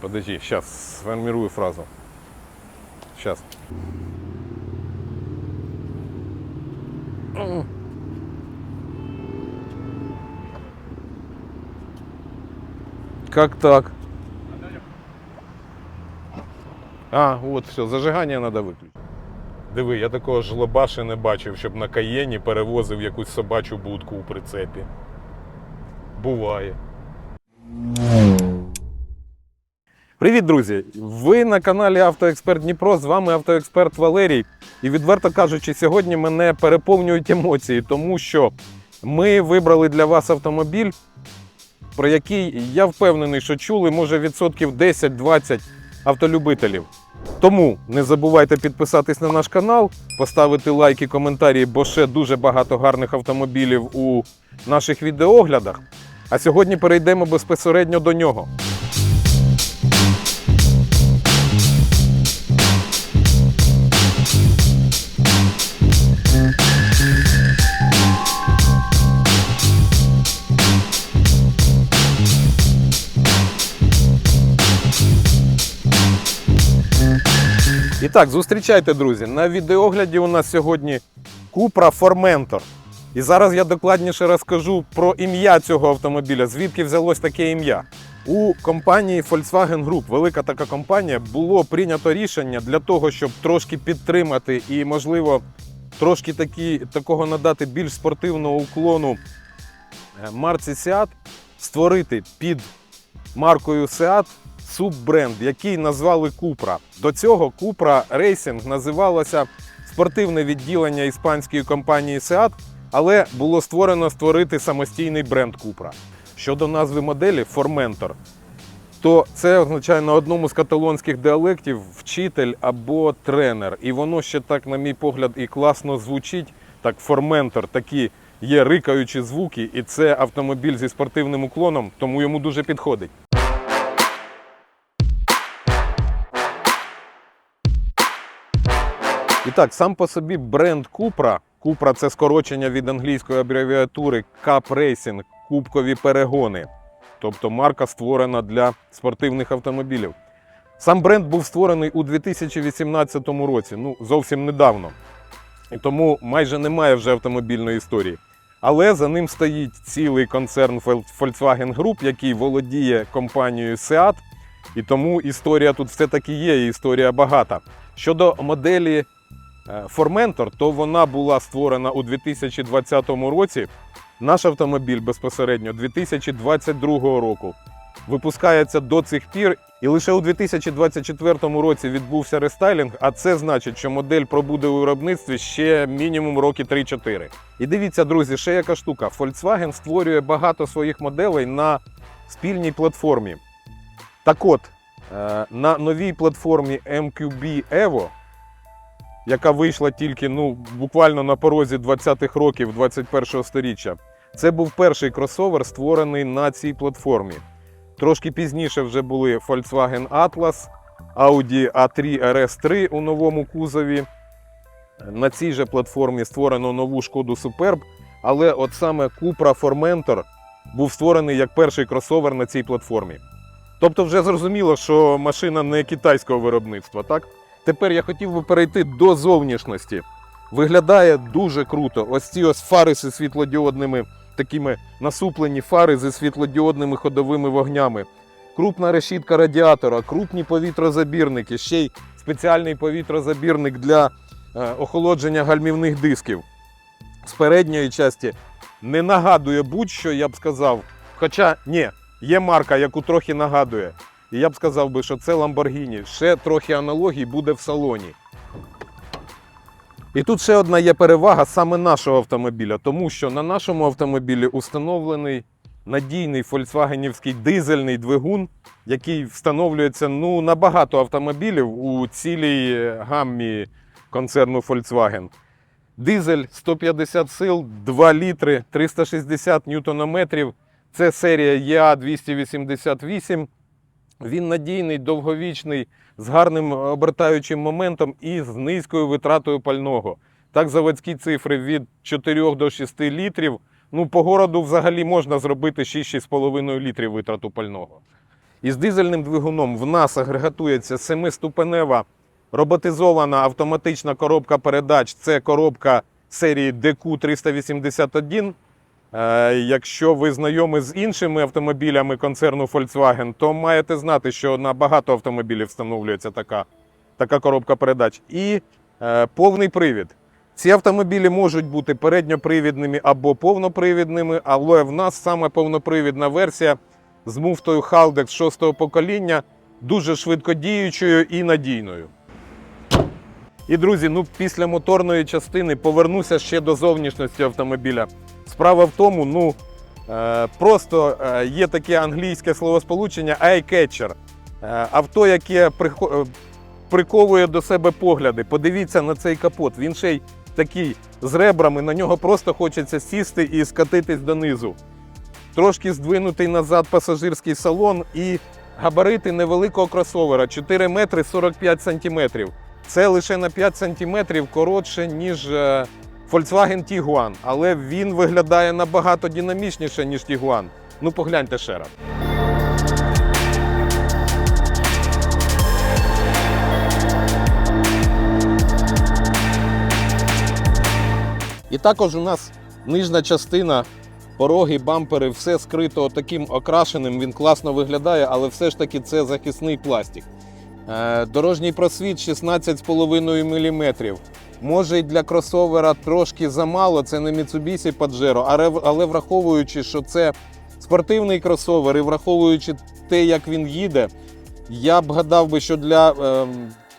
Подожди, сейчас сформирую фразу. Сейчас. Как так? А, от все, зажигання треба виключити. Диви, я такого жлоба не бачив, щоб на каєні перевозив якусь собачу будку у прицепі. Буває. Привіт, друзі! Ви на каналі Автоексперт Дніпро. З вами автоексперт Валерій. І відверто кажучи, сьогодні мене переповнюють емоції, тому що ми вибрали для вас автомобіль, про який я впевнений, що чули, може, відсотків 10-20 автолюбителів. Тому не забувайте підписатись на наш канал, поставити лайки, коментарі, бо ще дуже багато гарних автомобілів у наших відеоглядах. А сьогодні перейдемо безпосередньо до нього. І так, зустрічайте, друзі. На відеогляді у нас сьогодні Cupra Formentor. І зараз я докладніше розкажу про ім'я цього автомобіля, звідки взялось таке ім'я. У компанії Volkswagen Group, велика така компанія, було прийнято рішення для того, щоб трошки підтримати і, можливо, трошки такі, такого надати більш спортивного уклону е, марці Seat, створити під маркою Seat суббренд, який назвали Cupra. До цього Cupra Racing називалося спортивне відділення іспанської компанії Seat, але було створено створити самостійний бренд Cupra. Щодо назви моделі Formentor, то це означає на одному з каталонських діалектів вчитель або тренер. І воно ще так, на мій погляд, і класно звучить. Так, Formentor, такі є рикаючі звуки, і це автомобіль зі спортивним уклоном, тому йому дуже підходить. І так, сам по собі бренд Cupra. Cupra – це скорочення від англійської абревіатури Cup Racing, кубкові перегони. Тобто марка створена для спортивних автомобілів. Сам бренд був створений у 2018 році, ну зовсім недавно. І тому майже немає вже автомобільної історії. Але за ним стоїть цілий концерн Volkswagen Group, який володіє компанією Seat. І тому історія тут все-таки є, і історія багата. Щодо моделі Formentor, то вона була створена у 2020 році. Наш автомобіль безпосередньо 2022 року. Випускається до цих пір, і лише у 2024 році відбувся рестайлінг, а це значить, що модель пробуде у виробництві ще мінімум роки 3-4. І дивіться, друзі, ще яка штука. Volkswagen створює багато своїх моделей на спільній платформі. Так от, е, на новій платформі MQB Evo, яка вийшла тільки ну, буквально на порозі 20-х років 21-го сторіччя, це був перший кросовер, створений на цій платформі. Трошки пізніше вже були Volkswagen Atlas, Audi A3 RS3 у новому кузові. На цій же платформі створено нову шкоду Superb, але от саме Cupra Formentor був створений як перший кросовер на цій платформі. Тобто, вже зрозуміло, що машина не китайського виробництва, так? Тепер я хотів би перейти до зовнішності. Виглядає дуже круто. Ось ці ось фари зі світлодіодними, такими насуплені фари зі світлодіодними ходовими вогнями. Крупна решітка радіатора, крупні повітрозабірники, ще й спеціальний повітрозабірник для е, охолодження гальмівних дисків. З передньої часті не нагадує будь-що, я б сказав. Хоча ні, є марка, яку трохи нагадує. І я б сказав би, що це Lamborghini. Ще трохи аналогій буде в салоні. І тут ще одна є перевага саме нашого автомобіля, тому що на нашому автомобілі установлений надійний фольксвагенівський дизельний двигун, який встановлюється ну, на багато автомобілів у цілій гаммі концерну Volkswagen. Дизель 150 сил, 2 літри, 360 ньютонометрів. Це серія EA288. Він надійний, довговічний, з гарним обертаючим моментом і з низькою витратою пального. Так, заводські цифри від 4 до 6 літрів. Ну, по городу взагалі можна зробити 6-6,5 літрів витрату пального. Із дизельним двигуном в нас агрегатується 7-ступенева роботизована автоматична коробка передач. Це коробка серії DQ381. Е, Якщо ви знайомі з іншими автомобілями концерну Volkswagen, то маєте знати, що на багато автомобілів встановлюється така, така коробка передач. І е, повний привід. Ці автомобілі можуть бути передньопривідними або повнопривідними, але в нас саме повнопривідна версія з муфтою Haldex 6 покоління, дуже швидкодіючою і надійною. І, друзі, ну після моторної частини повернуся ще до зовнішності автомобіля. Справа в тому, ну е, просто е, є таке англійське словосполучення eye-catcher. Е, авто, яке приковує до себе погляди. Подивіться на цей капот. Він ще й такий з ребрами, на нього просто хочеться сісти і скатитись донизу. Трошки здвинутий назад пасажирський салон і габарити невеликого кросовера 4 метри 45 сантиметрів. Це лише на 5 сантиметрів коротше, ніж Volkswagen Tiguan, але він виглядає набагато динамічніше, ніж Tiguan. Ну погляньте ще раз. І також у нас нижня частина, пороги, бампери, все скрито таким окрашеним. Він класно виглядає, але все ж таки це захисний пластик. Е, Дорожній просвіт 16,5 мм. Може й для кросовера трошки замало, це не Mitsubishi Pajero, але- але враховуючи, що це спортивний кросовер і враховуючи те, як він їде, я б гадав би, що для, ем,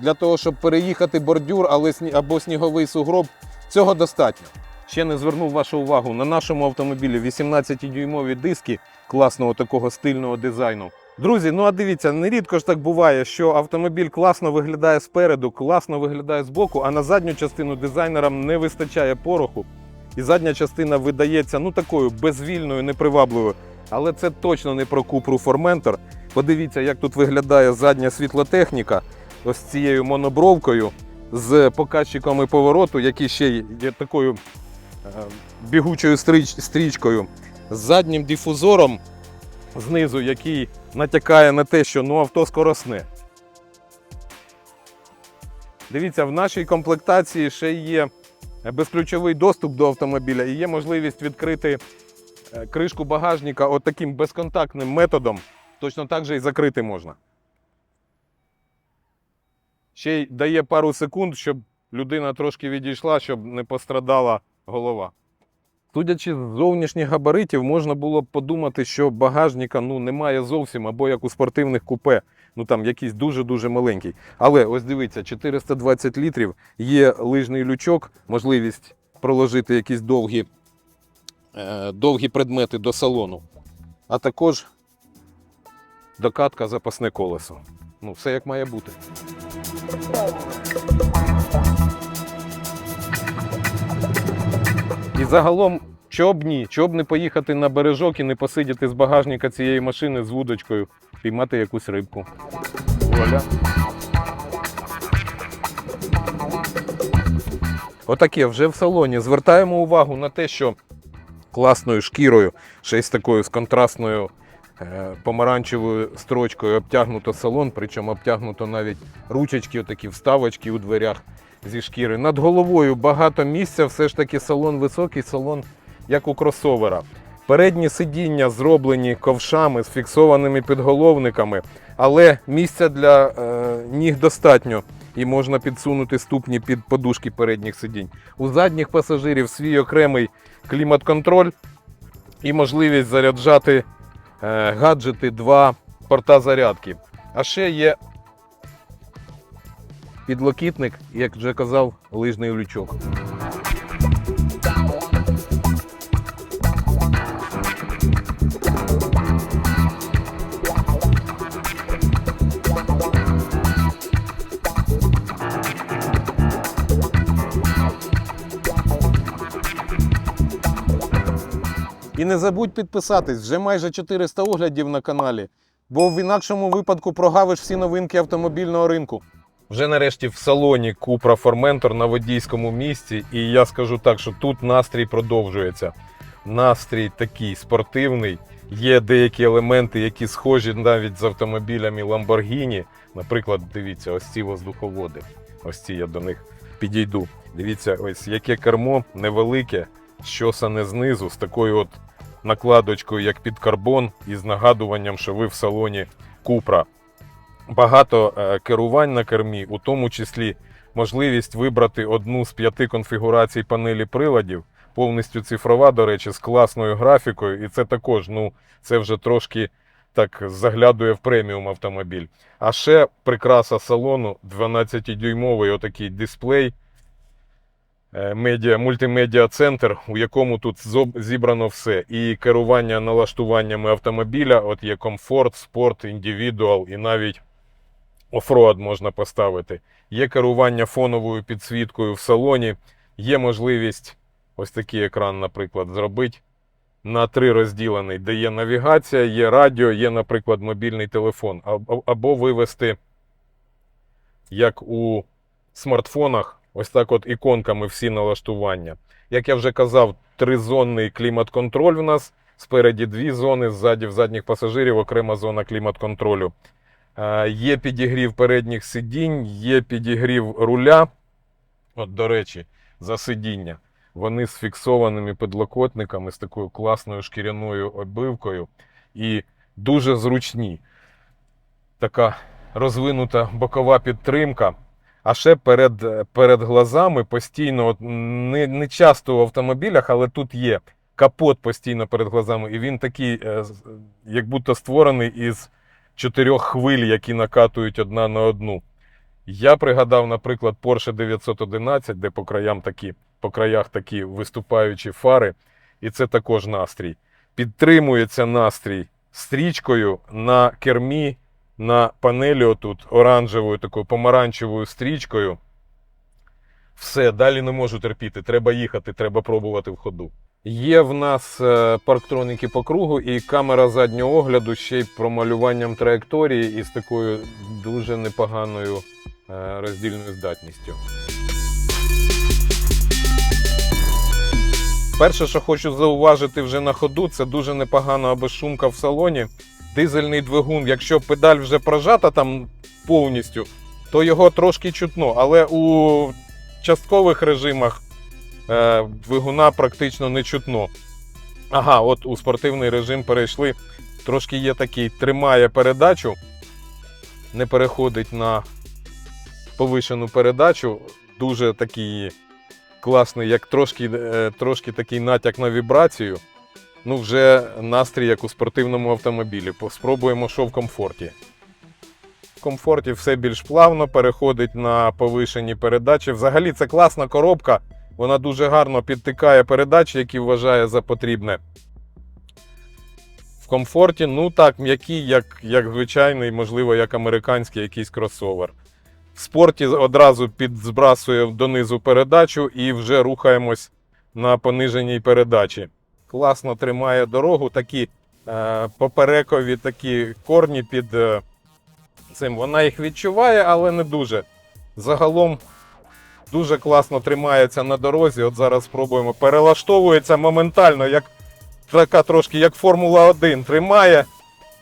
для того, щоб переїхати бордюр або сніговий сугроб, цього достатньо. Ще не звернув вашу увагу на нашому автомобілі 18-дюймові диски класного такого стильного дизайну. Друзі, ну а дивіться, нерідко ж так буває, що автомобіль класно виглядає спереду, класно виглядає збоку, а на задню частину дизайнерам не вистачає пороху. І задня частина видається ну такою безвільною, непривабливою. Але це точно не про Купру Formentor. Подивіться, як тут виглядає задня світлотехніка ось цією монобровкою з показчиками повороту, які ще є такою е, бігучою стріч- стрічкою, з заднім дифузором знизу, який натякає на те, що ну, авто скоросне. Дивіться, в нашій комплектації ще є безключовий доступ до автомобіля і є можливість відкрити е, кришку багажника отаким безконтактним методом. Точно так же і закрити можна. Ще й дає пару секунд, щоб людина трошки відійшла, щоб не пострадала голова. Судячи з зовнішніх габаритів, можна було б подумати, що багажника ну, немає зовсім, або як у спортивних купе, ну там якийсь дуже-дуже маленький. Але ось дивіться, 420 літрів, є лижний лючок, можливість проложити якісь довгі, е, довгі предмети до салону. А також докатка запасне колесо. Ну, все як має бути. Загалом, чоб ні, чоб не поїхати на бережок і не посидіти з багажника цієї машини з вудочкою, піймати якусь рибку. Вуаля. Отаке, вже в салоні. Звертаємо увагу на те, що класною шкірою, з такою з контрастною е, помаранчевою строчкою обтягнуто салон, причому обтягнуто навіть ручечки, отакі вставочки у дверях зі шкіри. Над головою багато місця, все ж таки салон високий, салон як у кросовера. Передні сидіння зроблені ковшами з фіксованими підголовниками, але місця для е, ніг достатньо і можна підсунути ступні під подушки передніх сидінь. У задніх пасажирів свій окремий клімат-контроль і можливість заряджати е, гаджети, два порта зарядки. А ще є підлокітник, як вже казав, лижний лючок. І не забудь підписатись, вже майже 400 оглядів на каналі, бо в інакшому випадку прогавиш всі новинки автомобільного ринку. Вже нарешті в салоні Cupra Formentor на водійському місці, і я скажу так, що тут настрій продовжується. Настрій такий спортивний, Є деякі елементи, які схожі навіть з автомобілями Lamborghini. Наприклад, дивіться, ось ці воздуховоди. Ось ці я до них підійду. Дивіться, ось яке кермо невелике, щосане знизу, з такою от накладочкою, як під карбон, і з нагадуванням, що ви в салоні Купра. Багато е, керувань на кермі, у тому числі можливість вибрати одну з п'яти конфігурацій панелі приладів, повністю цифрова, до речі, з класною графікою. І це також, ну, це вже трошки так заглядує в преміум автомобіль. А ще прикраса салону 12-дюймовий отакий дисплей. е, Медіа, мультимедіа центр, у якому тут зібрано все. І керування налаштуваннями автомобіля, от є комфорт, спорт, індивідуал і навіть офроад можна поставити. Є керування фоновою підсвіткою в салоні, є можливість ось такий екран, наприклад, зробити на три розділений, де є навігація, є радіо, є, наприклад, мобільний телефон, або, вивести, як у смартфонах, ось так от іконками всі налаштування. Як я вже казав, тризонний клімат-контроль в нас. Спереді дві зони, ззаді в задніх пасажирів окрема зона клімат-контролю. Е, Є підігрів передніх сидінь, є підігрів руля. От, до речі, за сидіння. Вони з фіксованими підлокотниками, з такою класною шкіряною обивкою і дуже зручні. Така розвинута бокова підтримка. А ще перед, перед глазами постійно, от не, не часто в автомобілях, але тут є капот постійно перед глазами, і він такий, е, як будто створений із чотирьох хвиль, які накатують одна на одну. Я пригадав, наприклад, Porsche 911, де по краям такі, по краях такі виступаючі фари, і це також настрій. Підтримується настрій стрічкою на кермі, на панелі отут оранжевою, такою помаранчевою стрічкою. Все, далі не можу терпіти. Треба їхати, треба пробувати в ходу. Є в нас е, парктроніки по кругу і камера заднього огляду ще й промалюванням траєкторії із такою дуже непоганою е, роздільною здатністю. Перше, що хочу зауважити вже на ходу, це дуже непогана безшумка в салоні. Дизельний двигун, якщо педаль вже прожата там повністю, то його трошки чутно. Але у часткових режимах е, двигуна практично не чутно. Ага, от у спортивний режим перейшли. Трошки є такий, тримає передачу, не переходить на повишену передачу. Дуже такий класний, як трошки, е, трошки такий натяк на вібрацію. Ну, вже настрій, як у спортивному автомобілі. Спробуємо, що в комфорті. Комфорті все більш плавно переходить на повишені передачі. Взагалі це класна коробка. Вона дуже гарно підтикає передачі, які вважає за потрібне. В комфорті, ну так, м'який, як, як звичайний, можливо, як американський якийсь кросовер. В спорті одразу підзбрасує донизу передачу і вже рухаємось на пониженій передачі. Класно тримає дорогу, такі е, поперекові такі корні під е, цим. Вона їх відчуває, але не дуже. Загалом дуже класно тримається на дорозі. От зараз спробуємо. Перелаштовується моментально, як така трошки як Формула 1. Тримає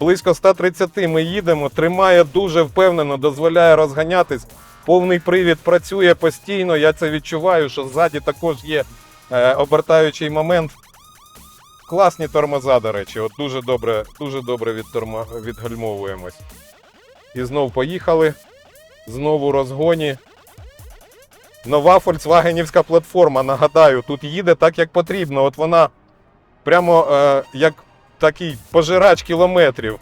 близько 130 ми їдемо, тримає дуже впевнено, дозволяє розганятись. Повний привід працює постійно. Я це відчуваю, що ззаді також є е, обертаючий момент. Класні тормоза, до речі, от дуже добре, дуже добре відторма, відгальмовуємось. І знов поїхали. Знову розгоні. Нова фольксвагенівська платформа, нагадаю, тут їде так, як потрібно. От вона прямо е, як такий пожирач кілометрів.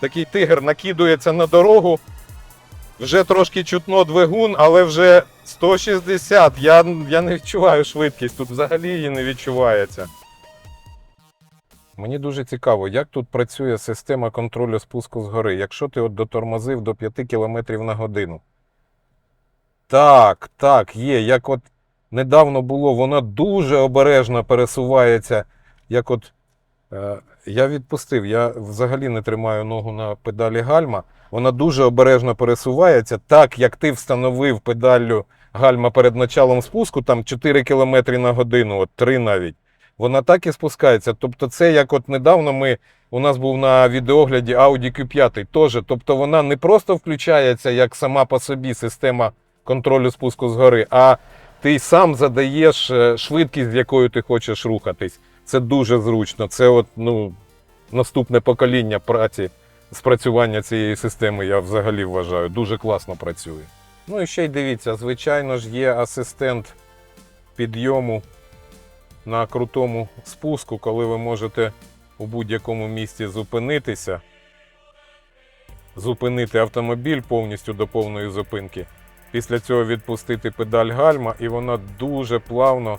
Такий тигр накидується на дорогу. Вже трошки чутно двигун, але вже 160. Я, я не відчуваю швидкість, тут взагалі її не відчувається. Мені дуже цікаво, як тут працює система контролю спуску згори, якщо ти от дотормозив до 5 км на годину. Так, так, є. Як от недавно було, вона дуже обережно пересувається. Як от е, я відпустив, я взагалі не тримаю ногу на педалі гальма. Вона дуже обережно пересувається, так як ти встановив педаллю гальма перед началом спуску, там 4 км на годину, от 3 навіть. Вона так і спускається. Тобто, це як от недавно ми у нас був на відеогляді Audi Q5 теж. Тобто вона не просто включається як сама по собі система контролю спуску згори, а ти сам задаєш е, швидкість, з якою ти хочеш рухатись. Це дуже зручно. Це от, ну, наступне покоління праці, спрацювання цієї системи, я взагалі вважаю, дуже класно працює. Ну і ще й дивіться, звичайно ж, є асистент підйому на крутому спуску, коли ви можете у будь-якому місці зупинитися, зупинити автомобіль повністю до повної зупинки. Після цього відпустити педаль гальма, і вона дуже плавно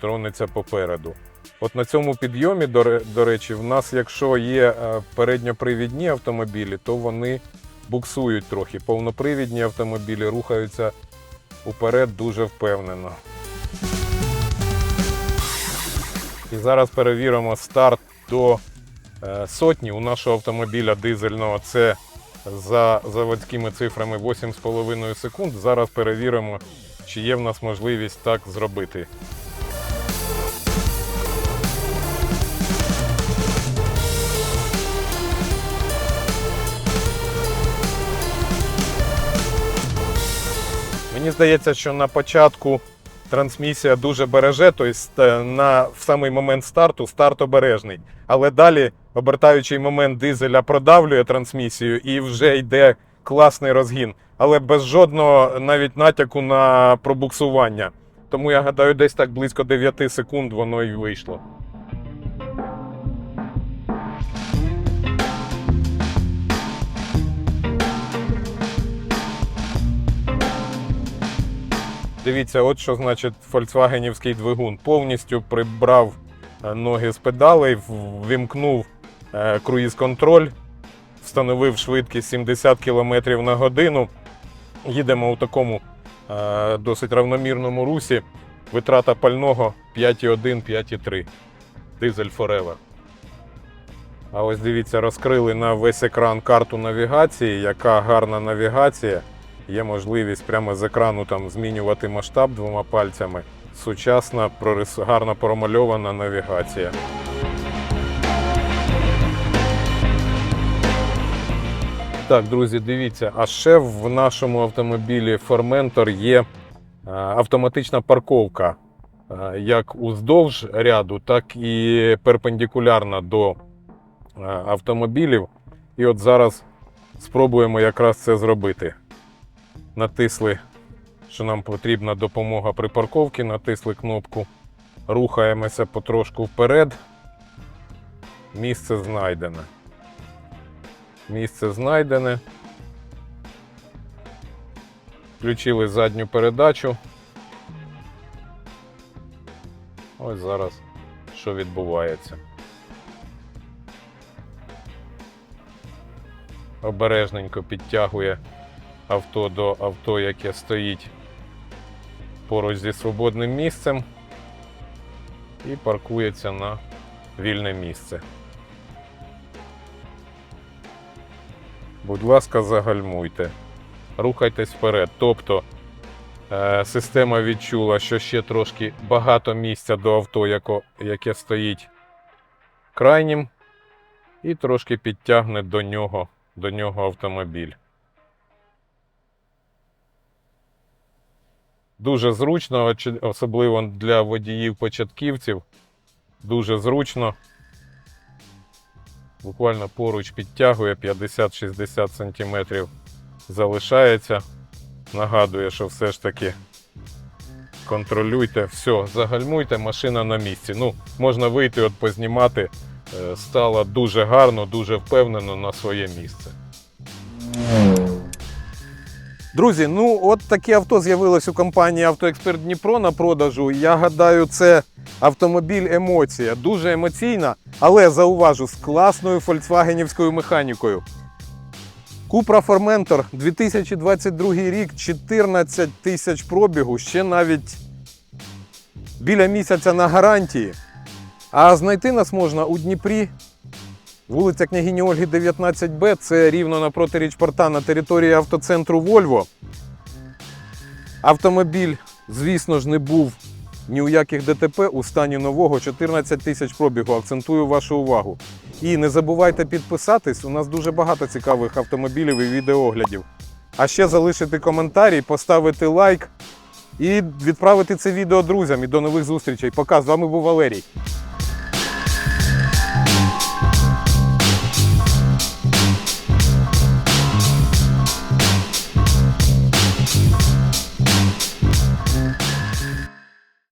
тронеться попереду. От на цьому підйомі, до, речі, в нас, якщо є е, передньопривідні автомобілі, то вони буксують трохи. Повнопривідні автомобілі рухаються уперед дуже впевнено. І зараз перевіримо старт до е, сотні у нашого автомобіля дизельного. Це за заводськими цифрами 8,5 секунд. Зараз перевіримо, чи є в нас можливість так зробити. Мені здається, що на початку трансмісія дуже береже, тобто на в самий момент старту старт обережний. Але далі обертаючий момент дизеля продавлює трансмісію і вже йде класний розгін, але без жодного навіть натяку на пробуксування. Тому я гадаю, десь так близько 9 секунд воно і вийшло. Дивіться, от що значить фольксвагенівський двигун. Повністю прибрав е, ноги з педалей, ввімкнув е, круїз-контроль, встановив швидкість 70 км на годину. Їдемо у такому е, досить равномірному русі. Витрата пального 5,1, 5,3. Дизель Forever. А ось дивіться, розкрили на весь екран карту навігації, яка гарна навігація. Є можливість прямо з екрану там змінювати масштаб двома пальцями. Сучасна, гарно промальована навігація. Так, друзі, дивіться, а ще в нашому автомобілі Formentor є е, автоматична парковка е, як уздовж ряду, так і перпендикулярна до е, автомобілів. І от зараз спробуємо якраз це зробити натисли, що нам потрібна допомога при парковці, натисли кнопку, рухаємося потрошку вперед. Місце знайдене. Місце знайдене. Включили задню передачу. Ось зараз що відбувається. Обережненько підтягує авто до авто, яке стоїть поруч зі свободним місцем і паркується на вільне місце. Будь ласка, загальмуйте. Рухайтесь вперед. Тобто е, система відчула, що ще трошки багато місця до авто, яке стоїть крайнім, і трошки підтягне до нього, до нього автомобіль. Дуже зручно, особливо для водіїв-початківців. Дуже зручно. Буквально поруч підтягує 50-60 см залишається. Нагадує, що все ж таки контролюйте, все, загальмуйте, машина на місці. Ну, можна вийти, от познімати. Е, Стало дуже гарно, дуже впевнено на своє місце. Друзі, ну от таке авто з'явилось у компанії Автоексперт Дніпро на продажу. Я гадаю, це автомобіль емоція. Дуже емоційна, але зауважу, з класною фольксвагенівською механікою. Cupra Formentor 2022 рік, 14 тисяч пробігу, ще навіть біля місяця на гарантії. А знайти нас можна у Дніпрі, Вулиця княгині Ольги, 19Б, це рівно напроти річпорта на території автоцентру Вольво. Автомобіль, звісно ж, не був Ні у яких ДТП у стані нового 14 тисяч пробігу. Акцентую вашу увагу. І не забувайте підписатись. У нас дуже багато цікавих автомобілів і відеоглядів. А ще залишити коментарі, поставити лайк і відправити це відео друзям. І до нових зустрічей. Пока. З вами був Валерій.